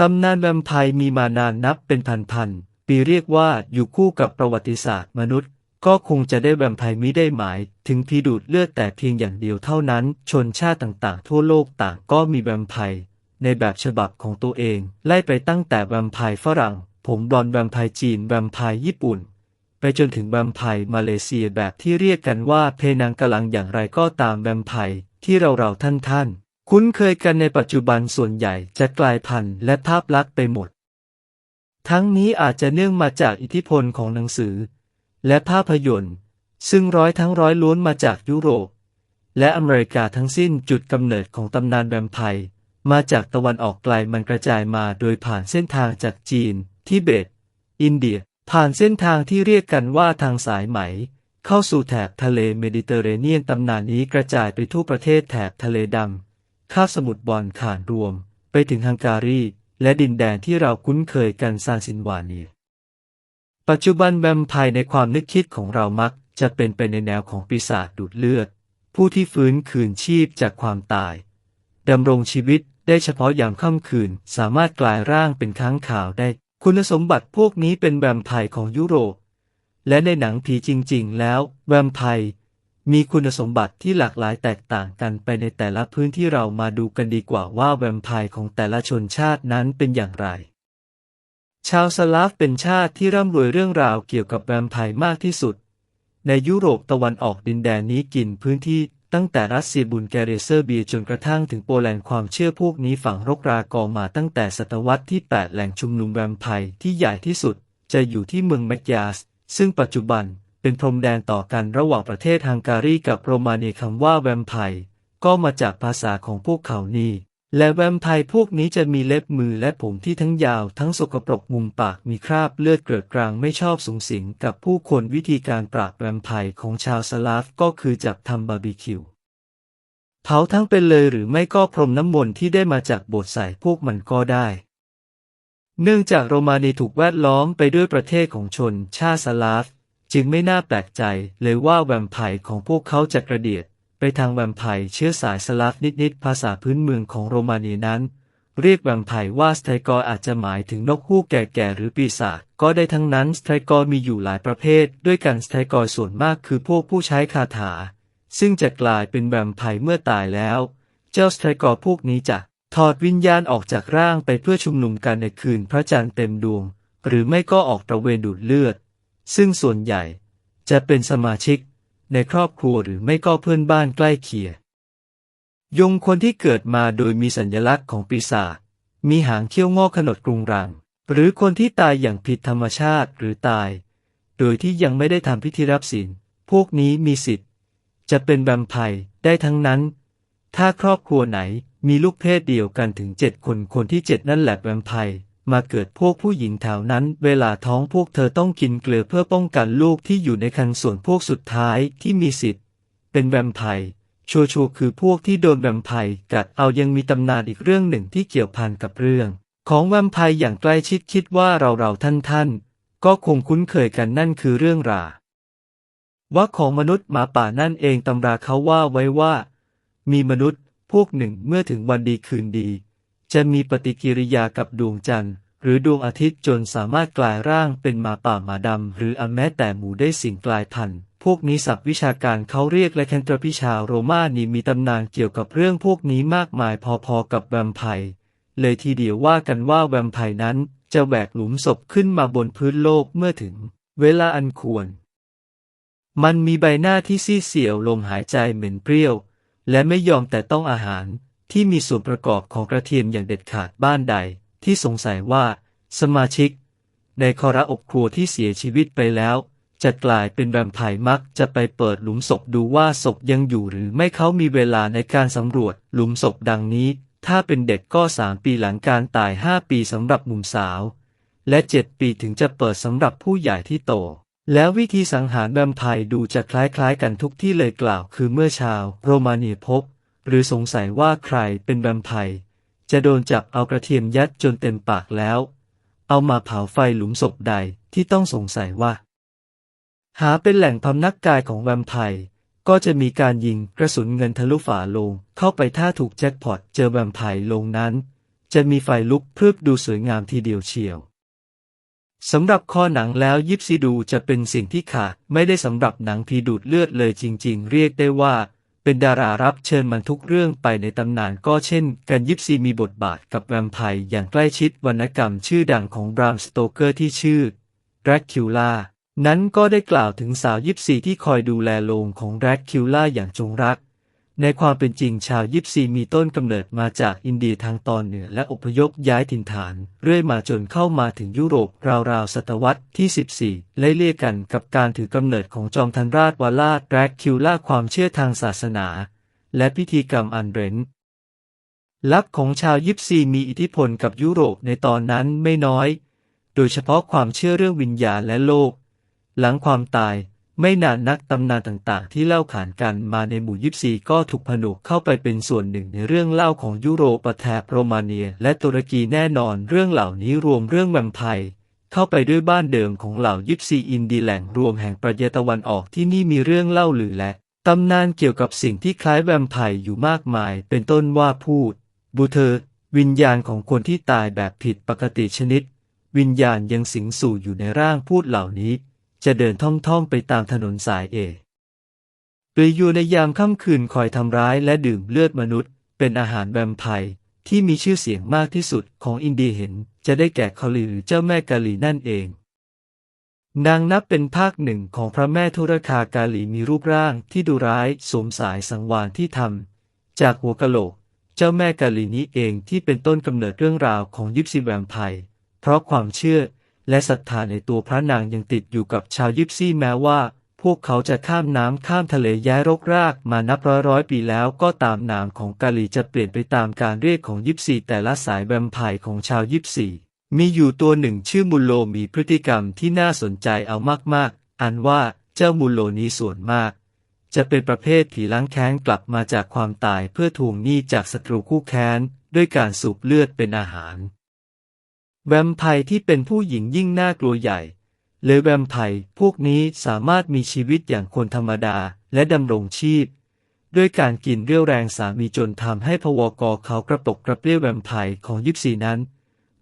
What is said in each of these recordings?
ตำนานแวมไพร์มีมานานนับเป็นพันๆ ปีเรียกว่าอยู่คู่กับประวัติศาสตร์มนุษย์ ก็คงจะได้แวมไพร์มิได้หมาย ถึงผีดูดเลือดแต่เพียงอย่างเดียวเท่านั้น ชนชาติต่างๆ ทั่วโลกต่างก็มีแวมไพร์ในแบบฉบับของตัวเอง ไล่ไปตั้งแต่แวมไพร์ฝรั่ง ผมบอนด์แวมไพร์จีนแวมไพร์ญี่ปุ่น ไปจนถึงแวมไพร์มาเลเซียแบบที่เรียกกันว่าเพนังกะลังอย่างไรก็ตามแวมไพร์ที่เราเราท่านท่านๆ คุ้นเคยกันในปัจจุบันส่วนใหญ่จะกลายพันธุ์และภาพลักษณ์ไปหมด ทั้งนี้อาจจะเนื่องมาจากอิทธิพลของหนังสือ และภาพยนตร์ ซึ่งร้อยทั้งร้อยล้วนมาจากยุโรป และอเมริกาทั้งสิ้นจุดกำเนิดของตำนานแวมไพร์มาจากตะวันออกไกลมันกระจายมาโดยผ่านเส้นทางจากจีน ทิเบต อินเดีย ผ่านเส้นทางที่เรียกกันว่าทางสายไหม เข้าสู่แถบทะเลเมดิเตอร์เรเนียนตำนานนี้กระจายไปทั่วประเทศแถบทะเลดำ คาบสมุทรบอลข่านรวม ไปถึงฮังการี และดินแดนที่เราคุ้นเคยกันซานซินวานี ปัจจุบันแวมไพร์ในความนึกคิดของเรามัก จะเป็นไปในแนวของปีศาจดูดเลือด ผู้ที่ฟื้นคืนชีพจากความตายดำรงชีวิตได้เฉพาะยามค่ำคืนสามารถกลายร่างเป็นค้างข่าวได้ คุณสมบัติพวกนี้เป็นแวมไพร์ของยุโรป และในหนังผีจริง ๆ แล้ว แวมไพร์ มีคุณสมบัติที่หลากหลายแตกต่างกันไปในแต่ละพื้นที่เรามาดูกันดีกว่าว่าแวมไพร์ของแต่ละชนชาตินั้นเป็นอย่างไร ชาวสลาฟเป็นชาติที่ร่ำรวยเรื่องราวเกี่ยวกับแวมไพร์มากที่สุด ในยุโรปตะวันออกดินแดนนี้กินพื้นที่ตั้งแต่รัสเซียบุลแกเรียเซอร์เบียจนกระทั่งถึงโปแลนด์ความเชื่อพวกนี้ฝังรกรากอมาตั้งแต่ศตวรรษที่ 8 แหล่งชุมนุมแวมไพร์ที่ใหญ่ที่สุด จะอยู่ที่เมืองแมกยาส ซึ่งปัจจุบัน เป็นพรมแดนต่อกันระหว่างประเทศฮังการีกับโรมาเนียคำว่าแวมไพร์ก็มาจากภาษาของพวกเขานี่ และแวมไพร์พวกนี้จะมีเล็บมือและผมที่ทั้งยาวทั้งสกปรกมุมปากมีคราบเลือดเกลือกลางไม่ชอบสูงสิงกับผู้คนวิธีการปราบแวมไพร์ของชาวสลาฟก็คือจับทำบาร์บีคิวเผาทั้งเป็นเลยหรือไม่ก็พรมน้ำมนต์ที่ได้มาจากโบสถ์ใส่พวกมันก็ได้ เนื่องจากโรมานีถูกแวดล้อมไปด้วยประเทศของชนชาติสลาฟ จึงไม่น่าแปลกใจเลยว่าแวมไพร์ของพวกเขาจะกระเดียด ไปทางแวมไพร์เชื้อสายสลาฟนิดๆภาษาพื้นเมืองของโรมาเนีนั้น เรียกแวมไพร์ว่าสไตรกอร์อาจจะหมายถึงนกฮูกแก่ๆหรือปีศาจก็ได้ทั้งนั้นสไตรกอร์มีอยู่หลายประเภท ด้วยกันสไตรกอร์ส่วนมากคือพวกผู้ใช้คาถา ซึ่งจะกลายเป็นแวมไพร์เมื่อตายแล้ว เจ้าสไตรกอร์พวกนี้จะถอดวิญญาณออกจากร่างไปเพื่อชุมนุมกันในคืนพระจันทร์เต็มดวง หรือไม่ก็ออกตระเวนดูดเลือด ซึ่งส่วนใหญ่จะเป็นสมาชิกในครอบครัวหรือไม่ก็เพื่อนบ้านใกล้เคียงยงคนที่เกิดมาโดยมีสัญลักษณ์ของปีศาจมีหางเขี้ยวงอกขนดกรุงรัง หรือคนที่ตายอย่างผิดธรรมชาติหรือตาย โดยที่ยังไม่ได้ทำพิธีรับศีลพวกนี้มีสิทธิ์ จะเป็นแวมไพร์ได้ทั้งนั้น ถ้าครอบครัวไหนมีลูกเพศเดียวกันถึงเจ็ดคนคนที่เจ็ดนั่นแหละแวมไพร์ มาเกิดพวกผู้หญิงแถวนั้น เวลาท้องพวกเธอต้องกินเกลือเพื่อป้องกันลูกที่อยู่ในครรภ์ส่วนพวกสุดท้ายที่มีสิทธิ์ เป็นแวมไพร์ชัวๆคือพวกที่โดนแวมไพร์กัดเอายังมีตำนานอีกเรื่องหนึ่งที่เกี่ยวพันกับเรื่อง ของแวมไพร์อย่างใกล้ชิดคิดว่าเราเราท่านท่านก็คงคุ้นเคยกันนั่นคือเรื่องราว่าของมนุษย์หมาป่านั่นเองตำราเขาว่าไว้ว่า มีมนุษย์พวกหนึ่งเมื่อถึงวันดีคืนดี จะมีปฏิกิริยากับดวงจันทร์ หรือดวงอาทิตย์จนสามารถกลายร่างเป็นหมาป่าหมาดำ หรืออแม้แต่หมูได้สิ่งกลายพันธุ์พวกนี้ศัพท์วิชาการเขาเรียกและแคนตรพิชาโรมานีมีตำนานเกี่ยวกับเรื่องพวกนี้มากมายพอๆกับแวมไพร์เลยทีเดียวว่ากันว่าแวมไพร์นั้นจะแหวกหลุมศพขึ้นมาบนพื้นโลกเมื่อถึง เวลาอันควร มันมีใบหน้าที่ซีดเสียวลมหายใจเหม็นเปรี้ยว และไม่ยอมแต่ต้องอาหาร ที่มีส่วนประกอบของกระเทียมอย่างเด็ดขาดบ้านใด ที่สงสัยว่าสมาชิก ในคอระอบครัวที่เสียชีวิตไปแล้วจะกลายเป็นแวมไพร์มักจะไปเปิดหลุมศพดูว่าศพยังอยู่หรือไม่เขามีเวลาในการสำรวจหลุมศพดังนี้ ถ้าเป็นเด็กก็สามปีหลังการตายห้าปีสำหรับหนุ่มสาว และเจ็ดปีถึงจะเปิดสำหรับผู้ใหญ่ที่โต แล้ววิธีสังหารแวมไพร์ดูจะคล้ายๆ กันทุกที่เลยกล่าว คือเมื่อชาวโรมาเนียพบ หรือสงสัยว่าใครเป็นแวมไพร์จะโดนจับเอากระเทียมยัดจนเต็มปากแล้ว เอามาเผาไฟหลุมศพใดที่ต้องสงสัยว่า หาเป็นแหล่งพำนักกายของแวมไพร์ก็จะมีการยิงกระสุนเงินทะลุฝาลง เข้าไปถ้าถูกแจ็คพอตเจอแวมไพร์ลงนั้น จะมีไฟลุกพรึบดูสวยงามทีเดียวเชียวสำหรับคอหนังแล้วยิปซีดูจะเป็นสิ่งที่ขาดไม่ได้สำหรับหนังพีดูดเลือดเลยจริง ๆ เรียกได้ว่า เป็นดารารับเชิญมันทุกเรื่องไปในตำนานก็เช่นกันยิปซีมีบทบาทกับแวมไพร์อย่างใกล้ชิดวรรณกรรมชื่อดังของบรามสโตเกอร์ที่ชื่อแรคคิวล่านั้นก็ได้กล่าวถึงสาวยิปซีที่คอยดูแลโลงของแรคคิวล่าอย่างจงรัก ในความเป็นจริงชาวยิปซีมีต้นกำเนิดมาจากอินเดียทางตอนเหนือและอพยพย้ายถิ่นฐาน เรื่อยมาจนเข้ามาถึงยุโรปราวๆศตวรรษที่ 14ไล่เลี่ยกกันกับการถือกำเนิดของจอมทันราชวาลาแดร็กคิวล่าความเชื่อทางศาสนา และพิธีกรรมอันเร้นลับของชาวยิปซีมีอิทธิพลกับยุโรปในตอนนั้นไม่น้อย โดยเฉพาะความเชื่อเรื่องวิญญาณและโลก หลังความตาย ไม่นานนักตำนานต่างๆ ที่เล่าขานกันมาในหมู่ยิปซีก็ถูกผนวกเข้าไปเป็นส่วนหนึ่งในเรื่องเล่าของยุโรปแถบโรมาเนีย และตุรกีแน่นอนเรื่องเหล่านี้รวมเรื่องแวมไพร์เข้าไปด้วยบ้านเดิมของเหล่ายิปซีอินดีแหล่งรวมแห่งประเทศตะวันออกที่นี่มีเรื่องเล่าหรือและตำนานเกี่ยวกับสิ่งที่คล้ายแวมไพร์อยู่มากมาย เป็นต้นว่าพูด บูเธอวิญญาณของคนที่ตายแบบผิดปกติชนิด วิญญาณยังสิงสู่อยู่ในร่างพูดเหล่านี้ จะเดินท่องๆไปตามถนนสายเอหรืออยู่ในยามค่ำคืนคอยทำร้ายและดื่มเลือดมนุษย์ เป็นอาหารแวมไพร์ที่มีชื่อเสียงมากที่สุดของอินเดียเห็น จะได้แก่คอลีหรือเจ้าแม่กาลีนั่นเอง นางนับเป็นภาคหนึ่งของพระแม่ธุรคากาลีมีรูปร่างที่ดูร้ายสวมสายสังวานที่ทำจากหัวกะโหลก เจ้าแม่กาลีนี้เองที่เป็นต้นกำเนิดเรื่องราวของยิปซีแวมไพร์เพราะความเชื่อ และศรัทธาในตัวพระนางยังติดอยู่กับชาวยิปซีแม้ว่า พวกเขาจะข้ามน้ำข้ามทะเลย้ายรกรากมานับร้อยร้อยปีแล้วก็ตามนามของกาลีจะเปลี่ยนไปตามการเรียกของยิปซีแต่ละสายแวมไพร์ของชาวยิปซีมีอยู่ตัวหนึ่งชื่อมุโลมีพฤติกรรมที่น่าสนใจเอามากๆ อันว่าเจ้ามุโลนี้ส่วนมาก จะเป็นประเภทผีล้างแค้นกลับมาจากความตายเพื่อทวงหนี้จากศัตรูคู่แค้น ด้วยการสูบเลือดเป็นอาหาร แวมไพร์ที่เป็นผู้หญิงยิ่งน่ากลัวใหญ่ เลยแวมไพร์พวกนี้สามารถมีชีวิตอย่างคนธรรมดาและดำรงชีพ ด้วยการกินเรี่ยวแรงสามีจนทำให้พวกเขากระตกกระเปรี้ยวแวมไพร์ของยิปซีนั้น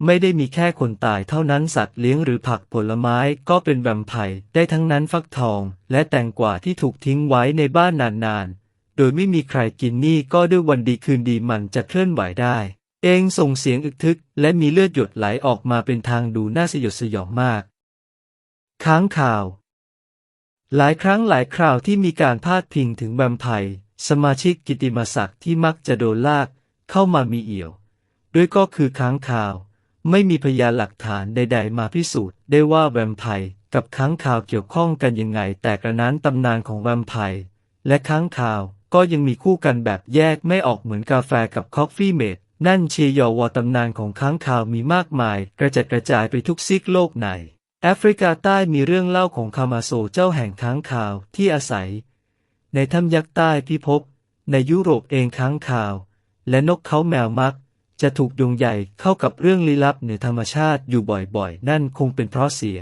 ไม่ได้มีแค่คนตายเท่านั้นสัตว์เลี้ยงหรือผักผลไม้ก็เป็นแวมไพร์ได้ทั้งนั้นฟักทอง และแตงกวาที่ถูกทิ้งไว้ในบ้านนานๆ โดยไม่มีใครกินนี่ก็ด้วยวันดีคืนดีมันจะเคลื่อนไหวได้ เองส่งเสียงอึกทึก และมีเลือดหยดไหลออกมาเป็นทางดูน่าสยดสยองมาก ค้างข่าว หลายครั้งหลายคราวที่มีการพาดพิงถึงแวมไพร์สมาชิกกิติมศักดิ์ที่มักจะโดนลากเข้ามามีเอี่ยว ด้วยก็คือค้างข่าว ไม่มีพยานหลักฐานใด ๆ มาพิสูจน์ได้ว่าแวมไพร์กับค้างข่าวเกี่ยวข้องกันยังไง แต่กระนั้นตำนานของแวมไพร์และค้างข่าวก็ยังมีคู่กันแบบแยกไม่ออกเหมือนกาแฟกับคอฟฟี่เมด นั่นเชยอวอตำนานของค้างข่าวมีมากมาย กระจัดกระจายไปทุกซีกโลกใน แอฟริกาใต้มีเรื่องเล่าของคามาโซเจ้าแห่งค้างข่าวที่อาศัย ในถ้ำยักษ์ใต้พิภพในยุโรปเองค้างข่าว และนกเขาแมวมัก จะถูกดวงใหญ่เข้ากับเรื่องลี้ลับเหนือธรรมชาติอยู่บ่อยๆ นั่นคงเป็นเพราะเสีย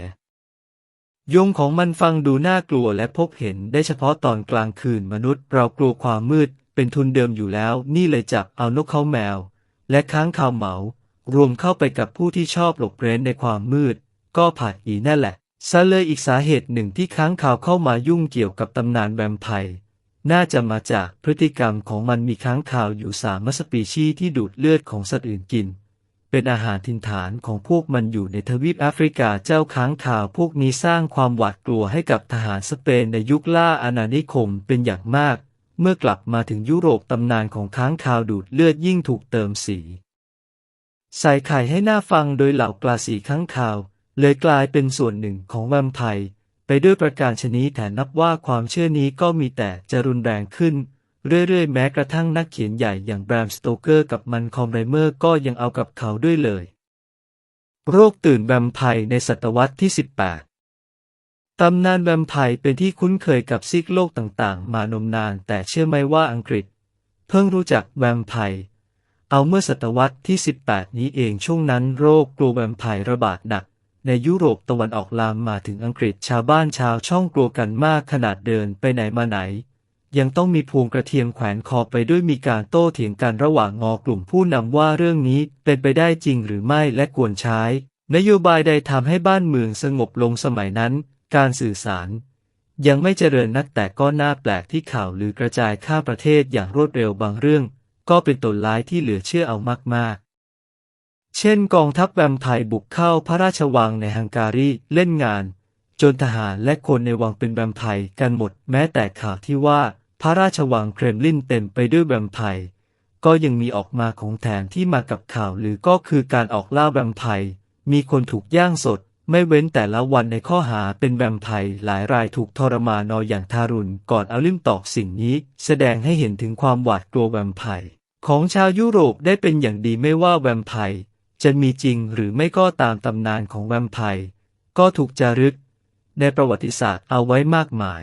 ยงของมันฟังดูน่ากลัวและพบเห็นได้เฉพาะตอนกลางคืนมนุษย์เรากลัวความมืดเป็นทุนเดิมอยู่แล้ว นี่เลยจับเอานกเขาแมว และค้างคาวเหมา รวมเข้าไปกับผู้ที่ชอบหลบเร้นในความมืด ก็ผาดอีนั่นแหละซะเลยอีกสาเหตุหนึ่งที่ค้างคาวเข้ามายุ่งเกี่ยวกับตำนานแวมไพร์น่าจะมาจากพฤติกรรมของมันมีค้างคาวอยู่สามสปีชีส์ที่ดูดเลือดของสัตว์อื่นกิน เป็นอาหารทินฐานของพวกมันอยู่ในทวีปแอฟริกาเจ้าค้างคาวพวกนี้สร้างความหวาดกลัวให้กับทหารสเปนในยุคล่าอาณานิคมเป็นอย่างมาก เมื่อกลับมาถึงยุโรปตำนานของค้างคาวดูดเลือดยิ่งถูกเติมสี ใส่ไข่ให้หน้าฟังโดยเหล่ากลาสีค้างคาว เลยกลายเป็นส่วนหนึ่งของแวมไพร์ไปด้วยประการชนี้แต่นับว่าความเชื่อนี้ก็มีแต่จะรุนแรงขึ้น เรื่อยๆ แม้กระทั่งนักเขียนใหญ่อย่างแบรมสโตเกอร์กับมันคอมไรเมอร์ก็ยังเอากับเขาด้วยเลย โรคตื่นแวมไพร์ในศตวรรษที่ 18 ตำนานแวมไพร์เป็นที่คุ้นเคยกับซีกโลกต่างๆ มานมนาน แต่เชื่อไหมว่าอังกฤษ เพิ่งรู้จักแวมไพร์เอาเมื่อศตวรรษที่ 18 นี้เองช่วงนั้นโรคกลัวแวมไพร์ระบาดหนัก ในยุโรปตะวันออกลามมาถึงอังกฤษชาวบ้านชาวช่องกลัวกันมากขนาดเดินไปไหนมาไหน ยังต้องมีพวงกระเทียมแขวนคอไปด้วยมีการโต้เถียงกันระหว่างงอกลุ่มผู้นำว่าเรื่องนี้เป็นไปได้จริงหรือไม่และควรใช้ นโยบายใดทำให้บ้านเมืองสงบลงสมัยนั้น การสื่อสาร ยังไม่เจริญนักแต่ก็น่าแปลกที่ข่าวหรือกระจายข้ามประเทศอย่างรวดเร็วบางเรื่อง ก็เป็นตนร้ายที่เหลือเชื่อเอามากๆเช่นกองทัพแวมไพร์บุกเข้าพระราชวังในฮังการีเล่นงาน จนทหารและคนในวังเป็นแวมไพร์กันหมด แม้แต่ข่าวที่ว่าพระราชวังเครมลินเต็มไปด้วยแวมไพร์ก็ยังมีออกมาของแถมที่มากับข่าวหรือก็คือการออกล่าแวมไพร์มีคนถูกย่างสด ไม่เว้นแต่ละวันในข้อหาเป็นแวมไพร์หลายรายถูกทรมานออย่างทารุณก่อนเอาลิ้มตอกสิ่งนี้ แสดงให้เห็นถึงความหวาดกลัวแวมไพร์ของชาวยุโรปได้เป็นอย่างดีไม่ว่าแวมไพร์จะมีจริงหรือไม่ก็ตามตำนานของแวมไพร์ก็ถูกจารึก ในประวัติศาสตร์เอาไว้มากมาย